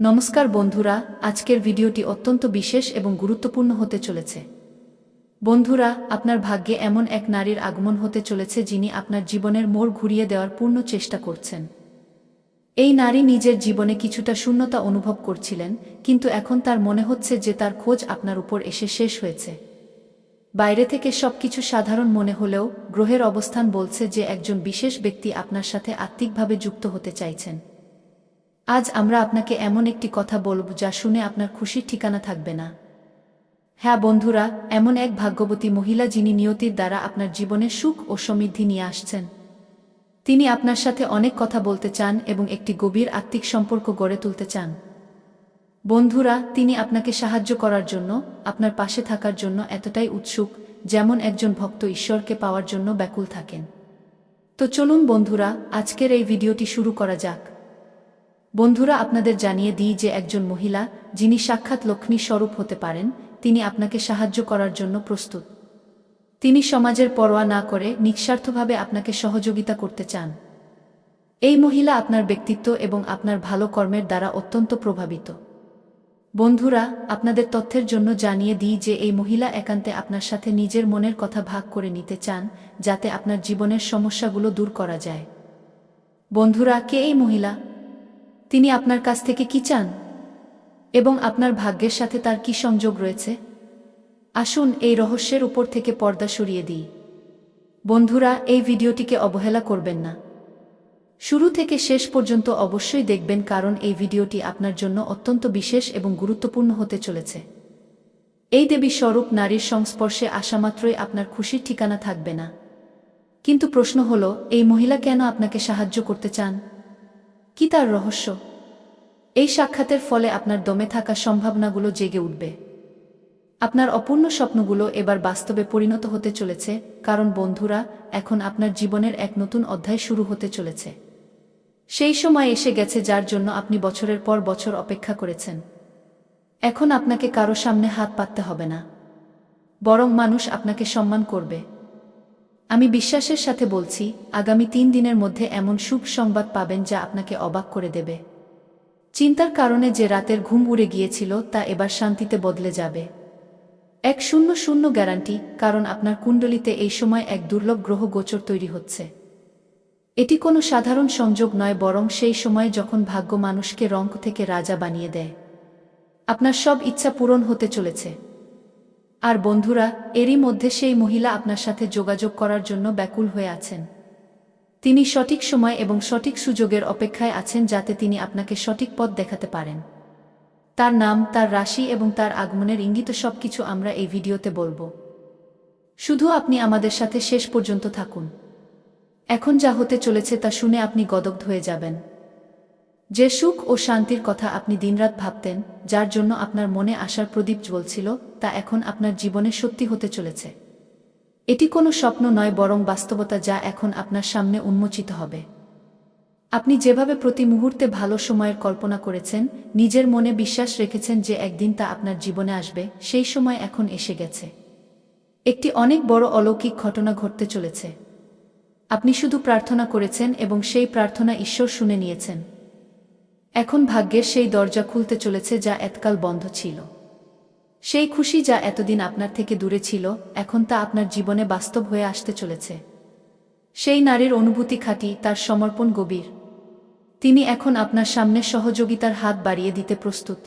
নমস্কার বন্ধুরা, আজকের ভিডিওটি অত্যন্ত বিশেষ এবং গুরুত্বপূর্ণ হতে চলেছে। বন্ধুরা, আপনার ভাগ্যে এমন এক নারীর আগমন হতে চলেছে যিনি আপনার জীবনের মোড় ঘুরিয়ে দেওয়ার পূর্ণ চেষ্টা করছেন। এই নারী নিজের জীবনে কিছুটা শূন্যতা অনুভব করছিলেন, কিন্তু এখন তার মনে হচ্ছে যে তার খোঁজ আপনার উপর এসে শেষ হয়েছে। বাইরে থেকে সবকিছু সাধারণ মনে হলেও গ্রহের অবস্থান বলছে যে একজন বিশেষ ব্যক্তি আপনার সাথে আত্মিকভাবে যুক্ত হতে চাইছেন। আজ আমরা আপনাকে এমন একটি কথা বলব যা শুনে আপনার খুশির ঠিকানা থাকবে না। হ্যাঁ বন্ধুরা, এমন এক ভাগ্যবতী মহিলা যিনি নিয়তির দ্বারা আপনার জীবনে সুখ ও সমৃদ্ধি নিয়ে আসছেন। তিনি আপনার সাথে অনেক কথা বলতে চান এবং একটি গভীর আত্মিক সম্পর্ক গড়ে তুলতে চান। বন্ধুরা, তিনি আপনাকে সাহায্য করার জন্য, আপনার পাশে থাকার জন্য এতটাই উৎসুক, যেমন একজন ভক্ত ঈশ্বরকে পাওয়ার জন্য ব্যাকুল থাকেন। তো চলুন বন্ধুরা, আজকের এই ভিডিওটি শুরু করা যাক। বন্ধুরা, আপনাদের জানিয়ে দিই যে একজন মহিলা, যিনি সাক্ষাৎ লক্ষ্মী স্বরূপ হতে পারেন, তিনি আপনাকে সাহায্য করার জন্য প্রস্তুত। তিনি সমাজের পরোয়া না করে নিঃস্বার্থভাবে আপনাকে সহযোগিতা করতে চান। এই মহিলা আপনার ব্যক্তিত্ব এবং আপনার ভালো কর্মের দ্বারা অত্যন্ত প্রভাবিত। বন্ধুরা, আপনাদের তথ্যের জন্য জানিয়ে দিই যে এই মহিলা একান্তে আপনার সাথে নিজের মনের কথা ভাগ করে নিতে চান, যাতে আপনার জীবনের সমস্যাগুলো দূর করা যায়। বন্ধুরা, কে এই মহিলা? তিনি আপনার কাছ থেকে কি চান? এবং আপনার ভাগ্যের সাথে তার কি সংযোগ রয়েছে? আসুন এই রহস্যের উপর থেকে পর্দা সরিয়ে দিই। বন্ধুরা, এই ভিডিওটিকে অবহেলা করবেন না। শুরু থেকে শেষ পর্যন্ত অবশ্যই দেখবেন কারণ এই ভিডিওটি আপনার জন্য অত্যন্ত বিশেষ এবং গুরুত্বপূর্ণ হতে চলেছে। এই দেবী স্বরূপ নারীর সংস্পর্শে আসামাত্রই আপনার খুশির ঠিকানা থাকবে না। কিন্তু প্রশ্ন হল, এই মহিলা কেন আপনাকে সাহায্য করতে চান? কি তার রহস্য? এই সাক্ষাতের ফলে আপনার দমে থাকা সম্ভাবনাগুলো জেগে উঠবে। আপনার অপূর্ণ স্বপ্নগুলো এবার বাস্তবে পরিণত হতে চলেছে, কারণ বন্ধুরা, এখন আপনার জীবনের এক নতুন অধ্যায় শুরু হতে চলেছে। সেই সময় এসে গেছে যার জন্য আপনি বছরের পর বছর অপেক্ষা করেছেন। এখন আপনাকে কারও সামনে হাত পাততে হবে না। বরং মানুষ আপনাকে সম্মান করবে। আমি বিশ্বাসের সাথে বলছি, আগামী তিন দিনের মধ্যে এমন শুভ সংবাদ পাবেন যা আপনাকে অবাক করে দেবে। চিন্তার কারণে যে রাতের ঘুম উড়ে গিয়েছিল, তা এবার শান্তিতে বদলে যাবে। এক শূন্য শূন্য গ্যারান্টি, কারণ আপনার কুণ্ডলিতে এই সময় এক দুর্লভ গ্রহ গোচর তৈরি হচ্ছে। এটি কোনো সাধারণ সংযোগ নয়, বরং সেই সময় যখন ভাগ্য মানুষকে রঙ্ক থেকে রাজা বানিয়ে দেয়। আপনার সব ইচ্ছা পূরণ হতে চলেছে। আর বন্ধুরা, এরই মধ্যে সেই মহিলা আপনার সাথে যোগাযোগ করার জন্য ব্যাকুল হয়ে আছেন। তিনি সঠিক সময় এবং সঠিক সুযোগের অপেক্ষায় আছেন যাতে তিনি আপনাকে সঠিক পথ দেখাতে পারেন। তার নাম, তার রাশি এবং তার আগমনের ইঙ্গিত সবকিছু আমরা এই ভিডিওতে বলব। শুধু আপনি আমাদের সাথে শেষ পর্যন্ত থাকুন। এখন যা হতে চলেছে তা শুনে আপনি গদগ্ধ হয়ে যাবেন। যে সুখ ও শান্তির কথা আপনি দিনরাত ভাবতেন, যার জন্য আপনার মনে আসার প্রদীপ জ্বলছিল, তা এখন আপনার জীবনে সত্যি হতে চলেছে। এটি কোনো স্বপ্ন নয়, বরং বাস্তবতা যা এখন আপনার সামনে উন্মোচিত হবে। আপনি যেভাবে প্রতি মুহূর্তে ভালো সময়ের কল্পনা করেছেন, নিজের মনে বিশ্বাস রেখেছেন যে একদিন তা আপনার জীবনে আসবে, সেই সময় এখন এসে গেছে। একটি অনেক বড় অলৌকিক ঘটনা ঘটতে চলেছে। আপনি শুধু প্রার্থনা করেছেন এবং সেই প্রার্থনা ঈশ্বর শুনে নিয়েছেন। এখন ভাগ্যের সেই দরজা খুলতে চলেছে যা এতকাল বন্ধ ছিল। সেই খুশি যা এতদিন আপনার থেকে দূরে ছিল, এখন তা আপনার জীবনে বাস্তব হয়ে আসতে চলেছে। সেই নারীর অনুভূতি খাঁটি, তার সমর্পণ গভীর। তিনি এখন আপনার সামনে সহযোগিতার হাত বাড়িয়ে দিতে প্রস্তুত।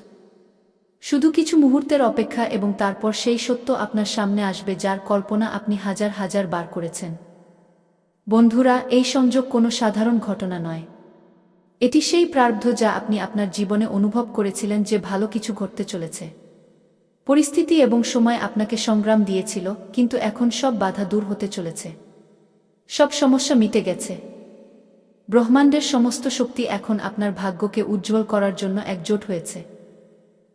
শুধু কিছু মুহূর্তের অপেক্ষা এবং তারপর সেই সত্য আপনার সামনে আসবে যার কল্পনা আপনি হাজার হাজার বার করেছেন। বন্ধুরা, এই সংযোগ কোনো সাধারণ ঘটনা নয়। এটি সেই প্রার্ধ যা আপনি আপনার জীবনে অনুভব করেছিলেন যে ভালো কিছু ঘটতে চলেছে। পরিস্থিতি এবং সময় আপনাকে সংগ্রাম দিয়েছিল, কিন্তু এখন সব বাধা দূর হতে চলেছে। সব সমস্যা মিটে গেছে। ব্রহ্মাণ্ডের সমস্ত শক্তি এখন আপনার ভাগ্যকে উজ্জ্বল করার জন্য একজোট হয়েছে।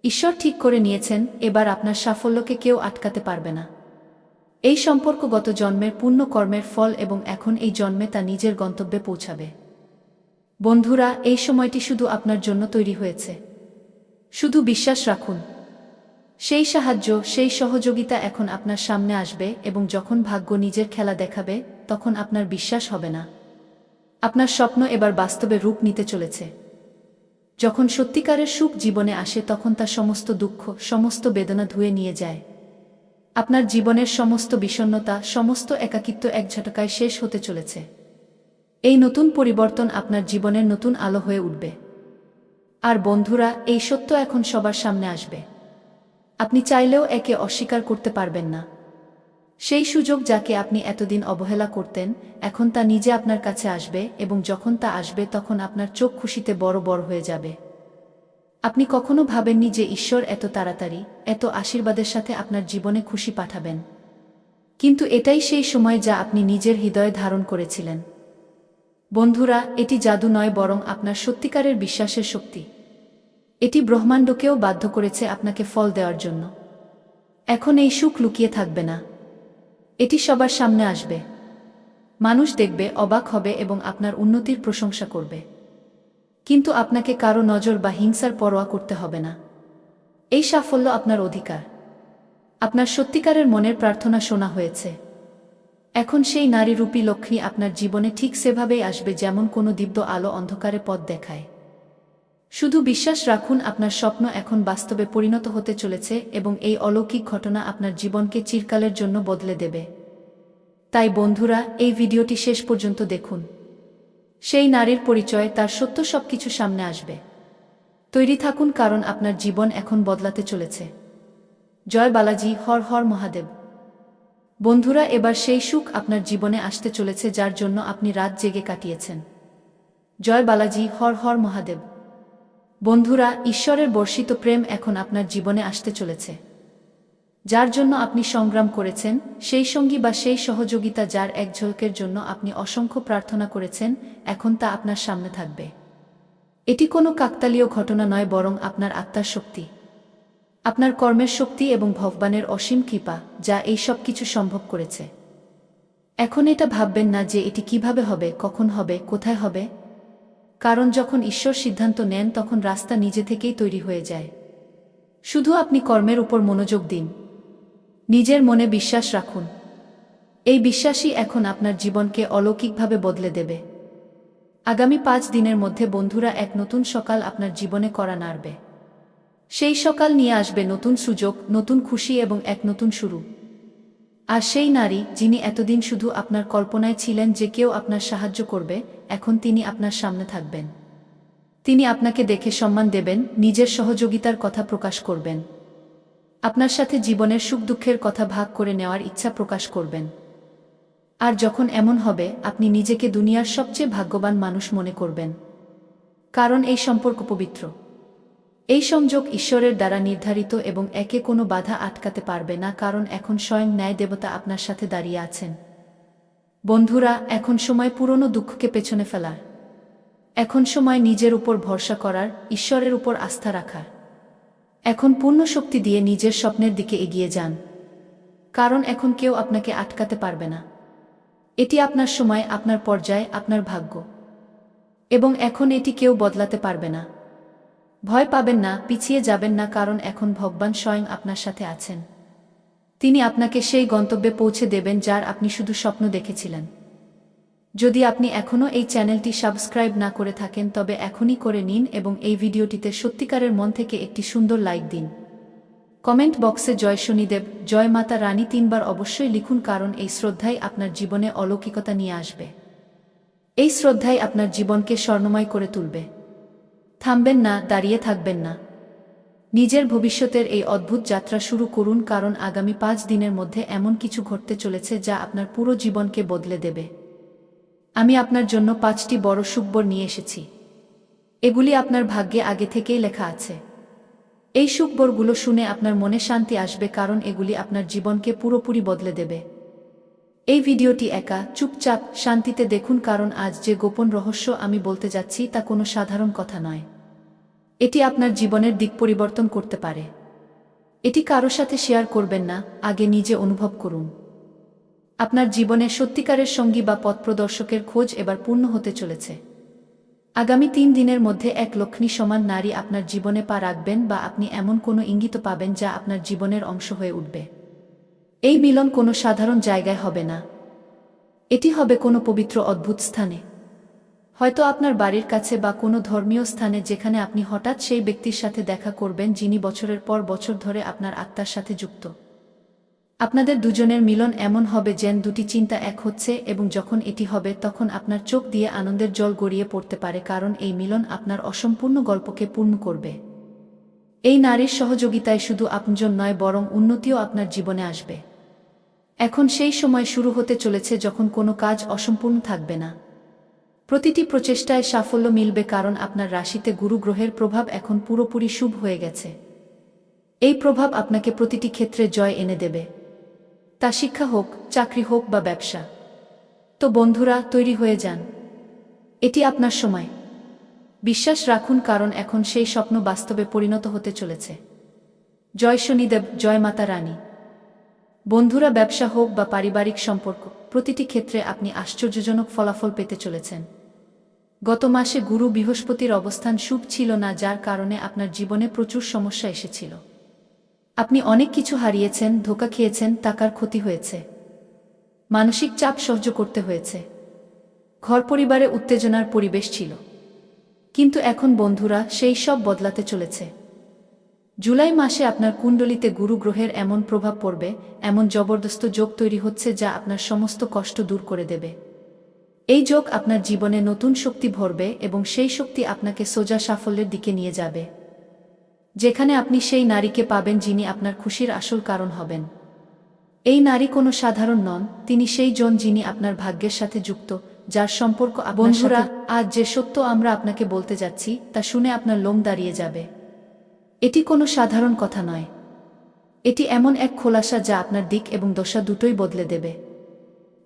ঈশ্বর ঠিক করে নিয়েছেন, এবার আপনার সাফল্যকে কেউ আটকাতে পারবে না। এই সম্পর্ক গত জন্মের পূর্ণ কর্মের ফল এবং এখন এই জন্মে তা নিজের গন্তব্যে পৌঁছাবে। বন্ধুরা, এই সময়টি শুধু আপনার জন্য তৈরি হয়েছে। শুধু বিশ্বাস রাখুন। সেই সাহায্য, সেই সহযোগিতা এখন আপনার সামনে আসবে এবং যখন ভাগ্য নিজের খেলা দেখাবে, তখন আপনার বিশ্বাস হবে না। আপনার স্বপ্ন এবার বাস্তবে রূপ নিতে চলেছে। যখন সত্যিকারের সুখ জীবনে আসে, তখন তা সমস্ত দুঃখ, সমস্ত বেদনা ধুয়ে নিয়ে যায়। আপনার জীবনের সমস্ত বিষণ্ণতা, সমস্ত একাকিত্ব এক ঝটকায় শেষ হতে চলেছে। এই নতুন পরিবর্তন আপনার জীবনের নতুন আলো হয়ে উঠবে। আর বন্ধুরা, এই সত্য এখন সবার সামনে আসবে। আপনি চাইলেও একে অস্বীকার করতে পারবেন না। সেই সুযোগ যাকে আপনি এতদিন অবহেলা করতেন, এখন তা নিজে আপনার কাছে আসবে এবং যখন তা আসবে তখন আপনার চোখ খুশিতে বড় বড় হয়ে যাবে। আপনি কখনো ভাবেননি যে ঈশ্বর এত তাড়াতাড়ি, এত আশীর্বাদের সাথে আপনার জীবনে খুশি পাঠাবেন। কিন্তু এটাই সেই সময় যা আপনি নিজের হৃদয়ে ধারণ করেছিলেন। বন্ধুরা, এটি জাদু নয় বরং আপনার সত্যিকারের বিশ্বাসের শক্তি। এটি ব্রহ্মাণ্ডকেও বাধ্য করেছে আপনাকে ফল দেওয়ার জন্য। এখন এই সুখ লুকিয়ে থাকবে না। এটি সবার সামনে আসবে। মানুষ দেখবে, অবাক হবে এবং আপনার উন্নতির প্রশংসা করবে। কিন্তু আপনাকে কারও নজর বা হিংসার পরোয়া করতে হবে না। এই সাফল্য আপনার অধিকার। আপনার সত্যিকারের মনের প্রার্থনা শোনা হয়েছে। এখন সেই নারীরূপী লক্ষ্মী আপনার জীবনে ঠিক সেভাবেই আসবে যেমন কোনো দিব্য আলো অন্ধকারে পথ দেখায়। শুধু বিশ্বাস রাখুন, আপনার স্বপ্ন এখন বাস্তবে পরিণত হতে চলেছে এবং এই অলৌকিক ঘটনা আপনার জীবনকে চিরকালের জন্য বদলে দেবে। তাই বন্ধুরা, এই ভিডিওটি শেষ পর্যন্ত দেখুন। সেই নারীর পরিচয়, তার সত্য সবকিছু সামনে আসবে। তৈরি থাকুন, কারণ আপনার জীবন এখন বদলাতে চলেছে। জয় বালাজি, হর হর মহাদেব। বন্ধুরা, এবার সেই সুখ আপনার জীবনে আসতে চলেছে যার জন্য আপনি রাত জেগে কাটিয়েছেন। জয় বালাজি, হর হর মহাদেব। বন্ধুরা, ঈশ্বরের বর্ষিত প্রেম এখন আপনার জীবনে আসতে চলেছে। যার জন্য আপনি সংগ্রাম করেছেন, সেই সঙ্গী বা সেই সহযোগিতা যার এক ঝলকের জন্য আপনি অসংখ্য প্রার্থনা করেছেন, এখন তা আপনার সামনে থাকবে। এটি কোনো কাকতালীয় ঘটনা নয়, বরং আপনার আত্মার শক্তি। আপনার কর্মের শক্তি এবং ভগবানের অসীম কৃপা, যা এই সব কিছু সম্ভব করেছে। এখন এটা ভাববেন না যে এটি কীভাবে হবে, কখন হবে, কোথায় হবে। কারণ যখন ঈশ্বর সিদ্ধান্ত নেন, তখন রাস্তা নিজে থেকেই তৈরি হয়ে যায়। শুধু আপনি কর্মের উপর মনোযোগ দিন। নিজের মনে বিশ্বাস রাখুন। এই বিশ্বাসই এখন আপনার জীবনকে অলৌকিকভাবে বদলে দেবে। আগামী পাঁচ দিনের মধ্যে বন্ধুরা, এক নতুন সকাল আপনার জীবনে করা নাড়বে। সেই সকাল নিয়ে আসবে নতুন সুযোগ, নতুন খুশি এবং এক নতুন শুরু। আর সেই নারী, যিনি এতদিন শুধু আপনার কল্পনায় ছিলেন যে কেউ আপনার সাহায্য করবে, এখন তিনি আপনার সামনে থাকবেন। তিনি আপনাকে দেখে সম্মান দেবেন, নিজের সহযোগিতার কথা প্রকাশ করবেন। আপনার সাথে জীবনের সুখ দুঃখের কথা ভাগ করে নেওয়ার ইচ্ছা প্রকাশ করবেন। আর যখন এমন হবে, আপনি নিজেকে দুনিয়ার সবচেয়ে ভাগ্যবান মানুষ মনে করবেন। কারণ এই সম্পর্ক পবিত্র। এই সংযোগ ঈশ্বরের দ্বারা নির্ধারিত এবং একে কোনো বাধা আটকাতে পারবে না কারণ এখন স্বয়ং ন্যায় দেবতা আপনার সাথে দাঁড়িয়ে আছেন। বন্ধুরা, এখন সময় পুরনো দুঃখকে পেছনে ফেলার। এখন সময় নিজের উপর ভরসা করার, ঈশ্বরের উপর আস্থা রাখার। এখন পূর্ণ শক্তি দিয়ে নিজের স্বপ্নের দিকে এগিয়ে যান। কারণ এখন কেউ আপনাকে আটকাতে পারবে না। এটি আপনার সময়, আপনার পর্যায়, আপনার ভাগ্য। এবং এখন এটি কেউ বদলাতে পারবে না। ভয় পাবেন না, পিছিয়ে যাবেন না, কারণ এখন ভগবান স্বয়ং আপনার সাথে আছেন। তিনি আপনাকে সেই গন্তব্যে পৌঁছে দেবেন যার আপনি শুধু স্বপ্ন দেখেছিলেন। যদি আপনি এখনও এই চ্যানেলটি সাবস্ক্রাইব না করে থাকেন, তবে এখনই করে নিন এবং এই ভিডিওটিতে সত্যিকারের মন থেকে একটি সুন্দর লাইক দিন। কমেন্ট বক্সে জয় শনিদেব, জয় মাতা রানী তিনবার অবশ্যই লিখুন, কারণ এই শ্রদ্ধাই আপনার জীবনে অলৌকিকতা নিয়ে আসবে। এই শ্রদ্ধাই আপনার জীবনকে স্বর্ণময় করে তুলবে। থামবেন না, দাঁড়িয়ে থাকবেন না। নিজের ভবিষ্যতের এই অদ্ভুত যাত্রা শুরু করুন, কারণ আগামী পাঁচ দিনের মধ্যে এমন কিছু ঘটতে চলেছে যা আপনার পুরো জীবনকে বদলে দেবে। আমি আপনার জন্য পাঁচটি বড় সুখবর নিয়ে এসেছি। এগুলি আপনার ভাগ্যে আগে থেকেই লেখা আছে। এই সুখবরগুলো শুনে আপনার মনে শান্তি আসবে, কারণ এগুলি আপনার জীবনকে পুরোপুরি বদলে দেবে। এই ভিডিওটি একা, চুপচাপ, শান্তিতে দেখুন, কারণ আজ যে গোপন রহস্য আমি বলতে যাচ্ছি তা কোনো সাধারণ কথা নয়। এটি আপনার জীবনের দিক পরিবর্তন করতে পারে। এটি কারও সাথে শেয়ার করবেন না, আগে নিজে অনুভব করুন। আপনার জীবনে সত্যিকারের সঙ্গী বা পথ প্রদর্শকের খোঁজ এবার পূর্ণ হতে চলেছে। আগামী তিন দিনের মধ্যে এক লক্ষ্মী সমান নারী আপনার জীবনে পা রাখবেন বা আপনি এমন কোনো ইঙ্গিত পাবেন যা আপনার জীবনের অংশ হয়ে উঠবে। এই মিলন কোনো সাধারণ জায়গায় হবে না। এটি হবে কোনো পবিত্র অদ্ভুত স্থানে। হয়তো আপনার বাড়ির কাছে বা কোনো ধর্মীয় স্থানে যেখানে আপনি হঠাৎ সেই ব্যক্তির সাথে দেখা করবেন যিনি বছরের পর বছর ধরে আপনার আত্মার সাথে যুক্ত। আপনাদের দুজনের মিলন এমন হবে যেন দুটি চিন্তা এক হচ্ছে এবং যখন এটি হবে তখন আপনার চোখ দিয়ে আনন্দের জল গড়িয়ে পড়তে পারে কারণ এই মিলন আপনার অসম্পূর্ণ গল্পকে পূর্ণ করবে। এই নারীর সহযোগিতায় শুধু আপনজন নয়, বরং উন্নতিও আপনার জীবনে আসবে। এখন সেই সময় শুরু হতে চলেছে যখন কোনো কাজ অসম্পূর্ণ থাকবে না। প্রতিটি প্রচেষ্টায় সাফল্য মিলবে কারণ আপনার রাশিতে গুরু গ্রহের প্রভাব এখন পুরোপুরি শুভ হয়ে গেছে। এই প্রভাব আপনাকে প্রতিটি ক্ষেত্রে জয় এনে দেবে। তা শিক্ষা হোক, চাকরি হোক বা ব্যবসা। তো বন্ধুরা, তৈরি হয়ে যান। এটি আপনার সময়। বিশ্বাস রাখুন কারণ এখন সেই স্বপ্ন বাস্তবে পরিণত হতে চলেছে। জয় শনিদেব, জয় মাতা রানী। বন্ধুরা, ব্যবসা হোক বা পারিবারিক সম্পর্ক, প্রতিটি ক্ষেত্রে আপনি আশ্চর্যজনক ফলাফল পেতে চলেছেন। গত মাসে গুরু বৃহস্পতির অবস্থান শুভ ছিল না, যার কারণে আপনার জীবনে প্রচুর সমস্যা এসেছিল। আপনি অনেক কিছু হারিয়েছেন, ধোকা খেয়েছেন, টাকার ক্ষতি হয়েছে। মানসিক চাপ সহ্য করতে হয়েছে। ঘর পরিবারে উত্তেজনার পরিবেশ ছিল। কিন্তু এখন বন্ধুরা, সেই সব বদলাতে চলেছে। জুলাই মাসে আপনার কুণ্ডলিতে গুরু গ্রহের এমন প্রভাব পড়বে, এমন জবরদস্ত যোগ তৈরি হচ্ছে যা আপনার সমস্ত কষ্ট দূর করে দেবে। এই যোগ আপনার জীবনে নতুন শক্তি ভরবে এবং সেই শক্তি আপনাকে সোজা সাফল্যের দিকে নিয়ে যাবে। যেখানে আপনি সেই নারীকে পাবেন যিনি আপনার খুশির আসল কারণ হবেন। এই নারী কোনো সাধারণ নন তিনি সেই জন যিনি আপনার ভাগ্যের সাথে যুক্ত যার সম্পর্ক বন্ধুরা আজ যে সত্য আমরা আপনাকে বলতে যাচ্ছি তা শুনে আপনার লোম দাঁড়িয়ে যাবে। এটি কোনো সাধারণ কথা নয়। এটি এমন এক খোলাসা যা আপনার দিক এবং দশা দুটোই বদলে দেবে।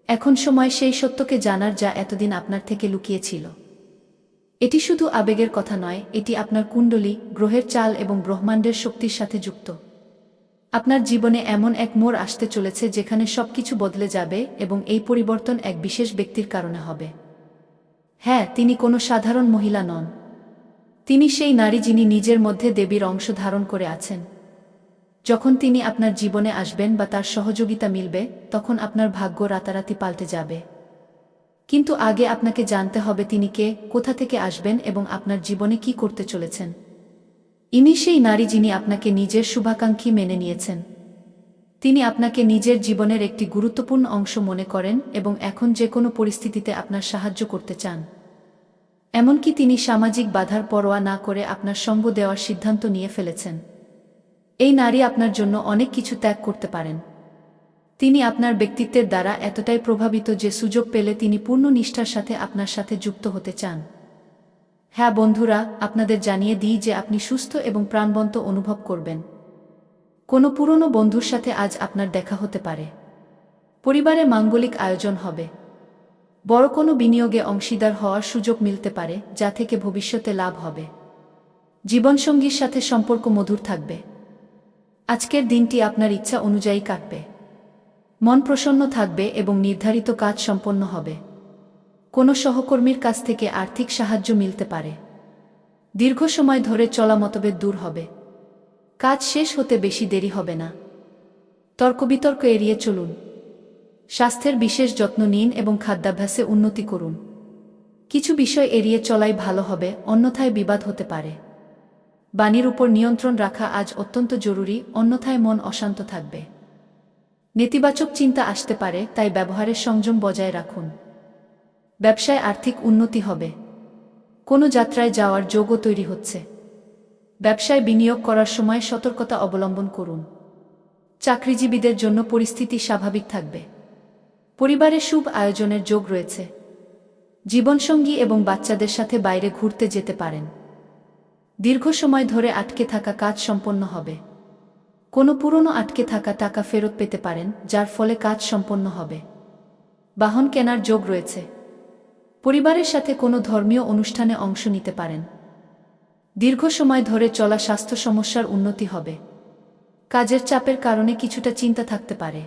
এখন সময় সেই সত্যকে জানার যা এতদিন আপনার থেকে লুকিয়েছিল। এটি শুধু আবেগের কথা নয়, এটি আপনার কুণ্ডলী, গ্রহের চাল এবং ব্রহ্মাণ্ডের শক্তির সাথে যুক্ত। আপনার জীবনে এমন এক মোড় আসতে চলেছে যেখানে সবকিছু বদলে যাবে এবং এই পরিবর্তন এক বিশেষ ব্যক্তির কারণে হবে। হ্যাঁ তিনি কোনো সাধারণ মহিলা নন। তিনি সেই নারী যিনি নিজের মধ্যে দেবীর অংশ ধারণ করে আছেন। যখন তিনি আপনার জীবনে আসবেন বা তার সহযোগিতা মিলবে, তখন আপনার ভাগ্য রাতারাতি পাল্টে যাবে। কিন্তু আগে আপনাকে জানতে হবে তিনি কে, কোথা থেকে আসবেন এবং আপনার জীবনে কি করতে চলেছেন। ইনি সেই নারী যিনি আপনাকে নিজের শুভাকাঙ্ক্ষী মেনে নিয়েছেন। তিনি আপনাকে নিজের জীবনের একটি গুরুত্বপূর্ণ অংশ মনে করেন এবং এখন যে কোনো পরিস্থিতিতে আপনার সাহায্য করতে চান। এমনকি তিনি সামাজিক বাধার পরোয়া না করে আপনার সঙ্গ দেওয়ার সিদ্ধান্ত নিয়ে ফেলেছেন। এই নারী আপনার জন্য অনেক কিছু ত্যাগ করতে পারেন। তিনি আপনার ব্যক্তিত্বের দ্বারা এতটাই প্রভাবিত যে সুযোগ পেলে তিনি পূর্ণ নিষ্ঠার সাথে আপনার সাথে যুক্ত হতে চান। হ্যাঁ বন্ধুরা, আপনাদের জানিয়ে দিই যে আপনি সুস্থ এবং প্রাণবন্ত অনুভব করবেন। কোনো পুরনো বন্ধুর সাথে আজ আপনার দেখা হতে পারে। পরিবারে মাঙ্গলিক আয়োজন হবে। বড় কোনো বিনিয়োগে অংশীদার হওয়ার সুযোগ মিলতে পারে, যা থেকে ভবিষ্যতে লাভ হবে। জীবনসঙ্গীর সাথে সম্পর্ক মধুর থাকবে। আজকের দিনটি আপনার ইচ্ছা অনুযায়ী কাটবে। মন প্রসন্ন থাকবে এবং নির্ধারিত কাজ সম্পন্ন হবে। কোনো সহকর্মীর কাছ থেকে আর্থিক সাহায্য মিলতে পারে। দীর্ঘ সময় ধরে চলা মতভেদ দূর হবে। কাজ শেষ হতে বেশি দেরি হবে না। তর্ক বিতর্ক এড়িয়ে চলুন। স্বাস্থ্যের বিশেষ যত্ন নিন এবং খাদ্যাভ্যাসে উন্নতি করুন। কিছু বিষয় এড়িয়ে চলাই ভালো হবে, অন্যথায় বিবাদ হতে পারে। বাণীর উপর নিয়ন্ত্রণ রাখা আজ অত্যন্ত জরুরি, অন্যথায় মন অশান্ত থাকবে। নেতিবাচক চিন্তা আসতে পারে, তাই ব্যবহারের সংযম বজায় রাখুন। ব্যবসায় আর্থিক উন্নতি হবে। কোনো যাত্রায় যাওয়ার যোগও তৈরি হচ্ছে। ব্যবসায় বিনিয়োগ করার সময় সতর্কতা অবলম্বন করুন। চাকরিজীবীদের জন্য পরিস্থিতি স্বাভাবিক থাকবে। পরিবারে শুভ আয়োজনের যোগ রয়েছে। জীবনসঙ্গী এবং বাচ্চাদের সাথে বাইরে ঘুরতে যেতে পারেন। দীর্ঘ সময় ধরে আটকে থাকা কাজ সম্পন্ন হবে। কোনো পুরনো আটকে থাকা টাকা ফেরত পেতে পারেন, যার ফলে কাজ সম্পন্ন হবে। বাহন কেনার যোগ রয়েছে। পরিবারের সাথে কোনো ধর্মীয় অনুষ্ঠানে অংশ নিতে পারেন। দীর্ঘ সময় ধরে চলা স্বাস্থ্য সমস্যার উন্নতি হবে। কাজের চাপের কারণে কিছুটা চিন্তা থাকতে পারে।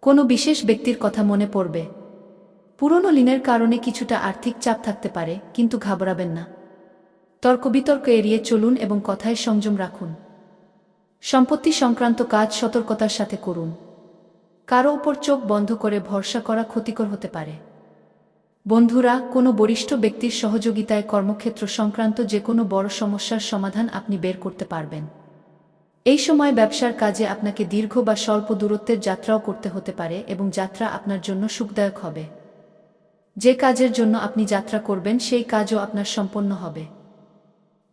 কোনো বিশেষ ব্যক্তির কথা মনে পড়বে। পুরনো ঋণের কারণে কিছুটা আর্থিক চাপ থাকতে পারে, কিন্তু ঘাবড়াবেন না। তর্ক বিতর্ক এড়িয়ে চলুন এবং কথায় সংযম রাখুন। সম্পত্তি সংক্রান্ত কাজ সতর্কতার সাথে করুন। কারও ওপর চোখ বন্ধ করে ভরসা করা ক্ষতিকর হতে পারে। বন্ধুরা, কোনো বরিষ্ঠ ব্যক্তির সহযোগিতায় কর্মক্ষেত্র সংক্রান্ত যে কোনো বড় সমস্যার সমাধান আপনি বের করতে পারবেন। এই সময় ব্যবসার কাজে আপনাকে দীর্ঘ বা স্বল্প দূরত্বের যাত্রাও করতে হতে পারে এবং যাত্রা আপনার জন্য সুখদায়ক হবে। যে কাজের জন্য আপনি যাত্রা করবেন, সেই কাজও আপনার সম্পন্ন হবে।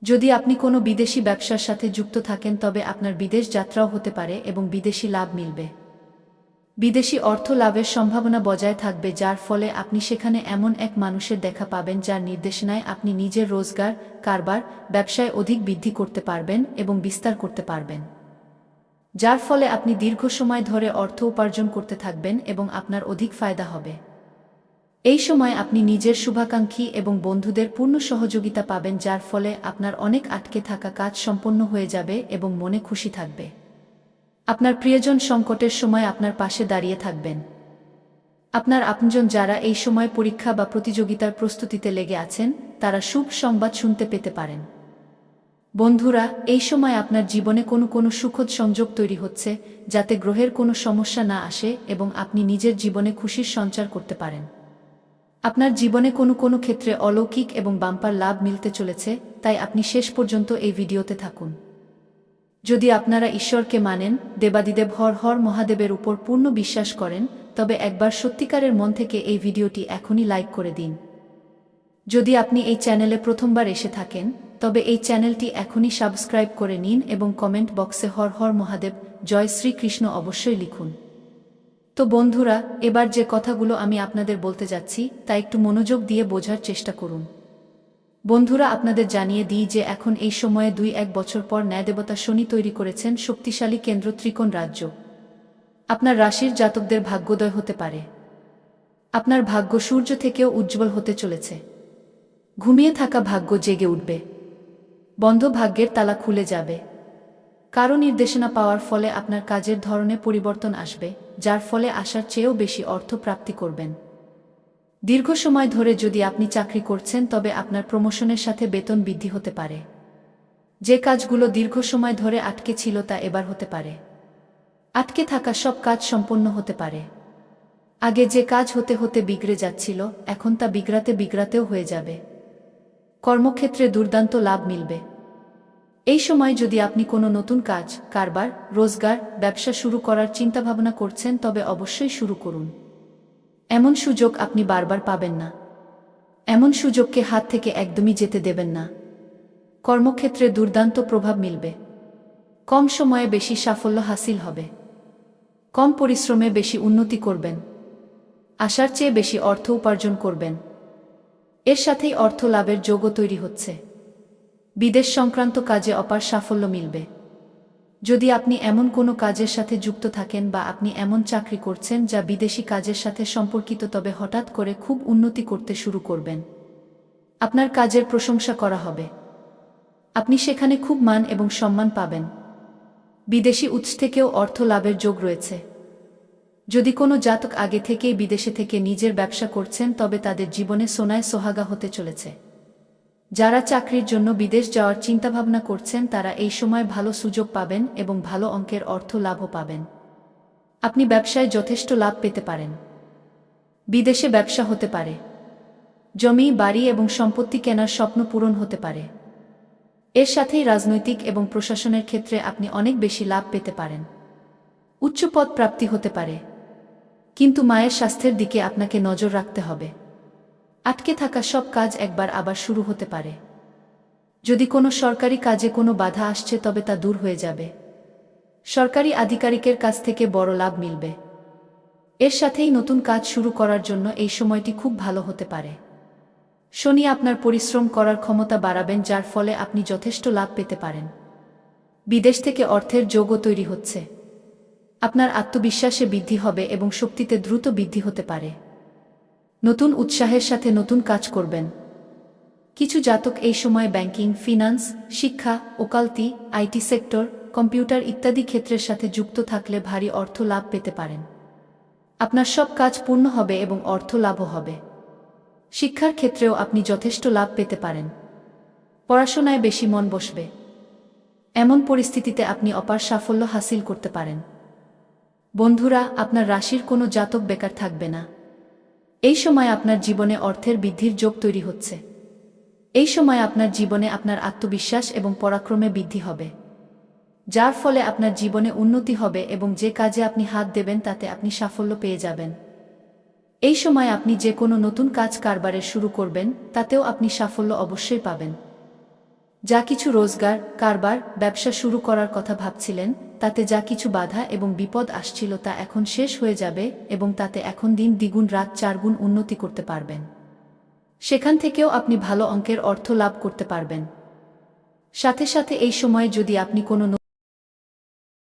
যদি আপনি কোনো বিদেশি ব্যবসার সাথে যুক্ত থাকেন, তবে আপনার বিদেশ যাত্রাও হতে পারে এবং বিদেশি লাভ মিলবে। বিদেশি অর্থ লাভের সম্ভাবনা বজায় থাকবে, যার ফলে আপনি সেখানে এমন এক মানুষের দেখা পাবেন, যার নির্দেশনায় আপনি নিজের রোজগার, কারবার, ব্যবসায় অধিক বৃদ্ধি করতে পারবেন এবং বিস্তার করতে পারবেন। যার ফলে আপনি দীর্ঘ সময় ধরে অর্থ উপার্জন করতে থাকবেন এবং আপনার অধিক ফায়দা হবে। এই সময় আপনি নিজের শুভাকাঙ্ক্ষী এবং বন্ধুদের পূর্ণ সহযোগিতা পাবেন, যার ফলে আপনার অনেক আটকে থাকা কাজ সম্পন্ন হয়ে যাবে এবং মনে খুশি থাকবে। আপনার প্রিয়জন সংকটের সময় আপনার পাশে দাঁড়িয়ে থাকবেন। আপনার আপনজন যারা এই সময় পরীক্ষা বা প্রতিযোগিতার প্রস্তুতিতে লেগে আছেন, তারা শুভ সংবাদ শুনতে পেতে পারেন। বন্ধুরা, এই সময় আপনার জীবনে কোনো কোনো সুখদ সংযোগ তৈরি হচ্ছে, যাতে গ্রহের কোনো সমস্যা না আসে এবং আপনি নিজের জীবনে খুশির সঞ্চার করতে পারেন। আপনার জীবনে কোনো কোনো ক্ষেত্রে অলৌকিক এবং বাম্পার লাভ মিলতে চলেছে, তাই আপনি শেষ পর্যন্ত এই ভিডিওতে থাকুন। যদি আপনারা ঈশ্বরকে মানেন, দেবাদিদেব হর হর মহাদেবের উপর পূর্ণ বিশ্বাস করেন, তবে একবার সত্যিকারের মন থেকে এই ভিডিওটি এখনই লাইক করে দিন। যদি আপনি এই চ্যানেলে প্রথমবার এসে থাকেন, তবে এই চ্যানেলটি এখনই সাবস্ক্রাইব করে নিন এবং কমেন্ট বক্সে হর হর মহাদেব, জয় শ্রীকৃষ্ণ অবশ্যই লিখুন। তো বন্ধুরা, এবার যে কথাগুলো আমি আপনাদের বলতে যাচ্ছি, তা একটু মনোযোগ দিয়ে বোঝার চেষ্টা করুন। বন্ধুরা, আপনাদের জানিয়ে দিই যে এখন এই সময়ে দুই এক বছর পর ন্যায়দেবতা শনি তৈরি করেছেন শক্তিশালী কেন্দ্র ত্রিকোণ রাজ্য। আপনার রাশির জাতকদের ভাগ্যোদয় হতে পারে। আপনার ভাগ্য সূর্য থেকেও উজ্জ্বল হতে চলেছে। ঘুমিয়ে থাকা ভাগ্য জেগে উঠবে। বন্ধ ভাগ্যের তালা খুলে যাবে। কারও নির্দেশনা পাওয়ার ফলে আপনার কাজের ধরনে পরিবর্তন আসবে, যার ফলে আসার চেয়েও বেশি অর্থ প্রাপ্তি করবেন। দীর্ঘ সময় ধরে যদি আপনি চাকরি করছেন, তবে আপনার প্রমোশনের সাথে বেতন বৃদ্ধি হতে পারে। যে কাজগুলো দীর্ঘ সময় ধরে আটকে ছিল তা এবার হতে পারে। আটকে থাকা সব কাজ সম্পন্ন হতে পারে। আগে যে কাজ হতে হতে বিগড়ে যাচ্ছিল, এখন তা বিগড়াতে বিগড়াতেও হয়ে যাবে। কর্মক্ষেত্রে দুর্দান্ত লাভ মিলবে। এই সময় যদি আপনি কোনো নতুন কাজ, কারবার, রোজগার, ব্যবসা শুরু করার চিন্তাভাবনা করছেন, তবে অবশ্যই শুরু করুন। এমন সুযোগ আপনি বারবার পাবেন না। এমন সুযোগকে হাত থেকে একদমই যেতে দেবেন না। কর্মক্ষেত্রে দুর্দান্ত প্রভাব মিলবে। কম সময়ে বেশি সাফল্য হাসিল হবে। কম পরিশ্রমে বেশি উন্নতি করবেন। আশার চেয়ে বেশি অর্থ উপার্জন করবেন। এর সাথেই অর্থ লাভের যোগও তৈরি হচ্ছে। বিদেশ সংক্রান্ত কাজে অপার সাফল্য মিলবে। যদি আপনি এমন কোনো কাজের সাথে যুক্ত থাকেন বা আপনি এমন চাকরি করছেন যা বিদেশি কাজের সাথে সম্পর্কিত, তবে হঠাৎ করে খুব উন্নতি করতে শুরু করবেন। আপনার কাজের প্রশংসা করা হবে। আপনি সেখানে খুব মান এবং সম্মান পাবেন। বিদেশি উৎস থেকেও অর্থ লাভের যোগ রয়েছে। যদি কোনো জাতক আগে থেকেই বিদেশে থেকে নিজের ব্যবসা করছেন, তবে তাদের জীবনে সোনায় সোহাগা হতে চলেছে। যারা চাকরির জন্য বিদেশ যাওয়ার চিন্তাভাবনা করছেন, তারা এই সময় ভালো সুযোগ পাবেন এবং ভালো অঙ্কের অর্থ লাভও পাবেন। আপনি ব্যবসায় যথেষ্ট লাভ পেতে পারেন। বিদেশে ব্যবসা হতে পারে। জমি, বাড়ি এবং সম্পত্তি কেনার স্বপ্ন পূরণ হতে পারে। এর সাথেই রাজনৈতিক এবং প্রশাসনের ক্ষেত্রে আপনি অনেক বেশি লাভ পেতে পারেন। উচ্চ পদ প্রাপ্তি হতে পারে। কিন্তু মায়ের স্বাস্থ্যের দিকে আপনাকে নজর রাখতে হবে। আটকে থাকা সব কাজ একবার আবার শুরু হতে পারে। যদি কোনো সরকারি কাজে কোনো বাধা আসছে তবে তা দূর হয়ে যাবে। সরকারি আধিকারিকের কাছ থেকে বড় লাভ মিলবে। এর সাথেই নতুন কাজ শুরু করার জন্য এই সময়টি খুব ভালো হতে পারে। শনি আপনার পরিশ্রম করার ক্ষমতা বাড়াবেন যার ফলে আপনি যথেষ্ট লাভ পেতে পারেন। বিদেশ থেকে অর্থের যোগও তৈরি হচ্ছে। আপনার আত্মবিশ্বাসে বৃদ্ধি হবে এবং শক্তিতে দ্রুত বৃদ্ধি হতে পারে। নতুন উৎসাহের সাথে নতুন কাজ করবেন। কিছু জাতক এই সময় ব্যাংকিং, ফিনান্স, শিক্ষা, ওকালতি, আইটি সেক্টর, কম্পিউটার ইত্যাদি ক্ষেত্রের সাথে যুক্ত থাকলে ভারী অর্থ লাভ পেতে পারেন। আপনার সব কাজ পূর্ণ হবে এবং অর্থ লাভও হবে। শিক্ষার ক্ষেত্রেও আপনি যথেষ্ট লাভ পেতে পারেন। পড়াশোনায় বেশি মন বসবে। এমন পরিস্থিতিতে আপনি অপার সাফল্য হাসিল করতে পারেন। বন্ধুরা, আপনার রাশির কোনো জাতক বেকার থাকবে না। এই সময় আপনার জীবনে অর্থের বৃদ্ধির যোগ তৈরি হচ্ছে। এই সময় আপনার জীবনে আপনার আত্মবিশ্বাস এবং পরাক্রমে বৃদ্ধি হবে। যার ফলে আপনার জীবনে উন্নতি হবে এবং যে কাজে আপনি হাত দেবেন তাতে আপনি সাফল্য পেয়ে যাবেন। এই সময় আপনি যে কোনো নতুন কাজ কারবারের শুরু করবেন, তাতেও আপনি সাফল্য অবশ্যই পাবেন। যা কিছু রোজগার, কারবার, ব্যবসা শুরু করার কথা ভাবছিলেন, তাতে যা কিছু বাধা এবং বিপদ আসছিল তা এখন শেষ হয়ে যাবে এবং তাতে এখন দিন দ্বিগুণ, রাত চারগুণ উন্নতি করতে পারবেন। সেখান থেকেও আপনি ভালো অঙ্কের অর্থ লাভ করতে পারবেন। সাথে সাথে এই সময়ে যদি আপনি কোনো